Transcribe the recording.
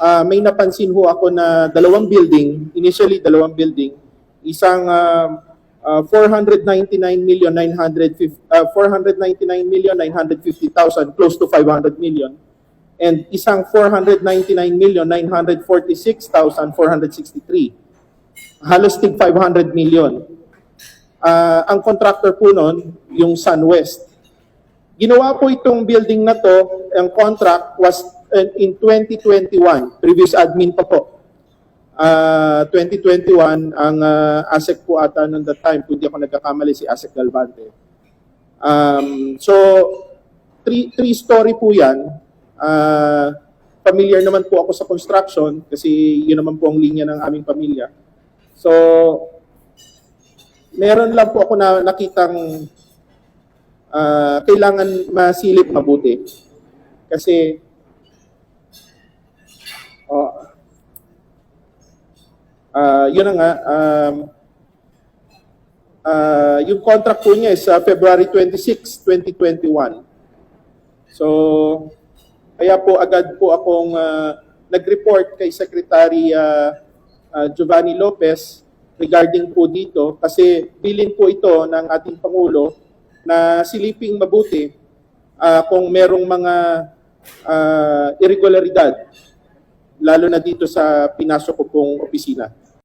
ah, may napansin ho ako na dalawang building, initially dalawang building, isang ah, ah, 499 million 950 ah, 499 million 950,000 close to 500 million. And isang 499 million 946,463 halos tig 500 million. Ah, ang contractor po noon yung SunWest Ginawa po itong building na to, ang contract was uh, in 2021, previous admin pa po. Ah, 2021, ang uh, ASEC po ata noon that time, kung di ako nagkakamali, si ASEC Galvante. Um, so, three, three story po yan. Ah, familiar naman po ako sa construction kasi yun naman po ang linya ng aming pamilya. So, meron lang po ako na nakitang ah, kailangan masilip mabuti. Kasi oh, ah, yun na nga, um, ah, yung contract po niya is ah, February 26, 2021. So, kaya po agad po akong ah, nag-report kay Secretary ah, ah, Giovanni Lopez regarding po dito kasi bilin po ito ng ating Pangulo na siliping mabuti ah, kung merong mga ah, irregularidad lalo na dito sa pinasok ko pong opisina.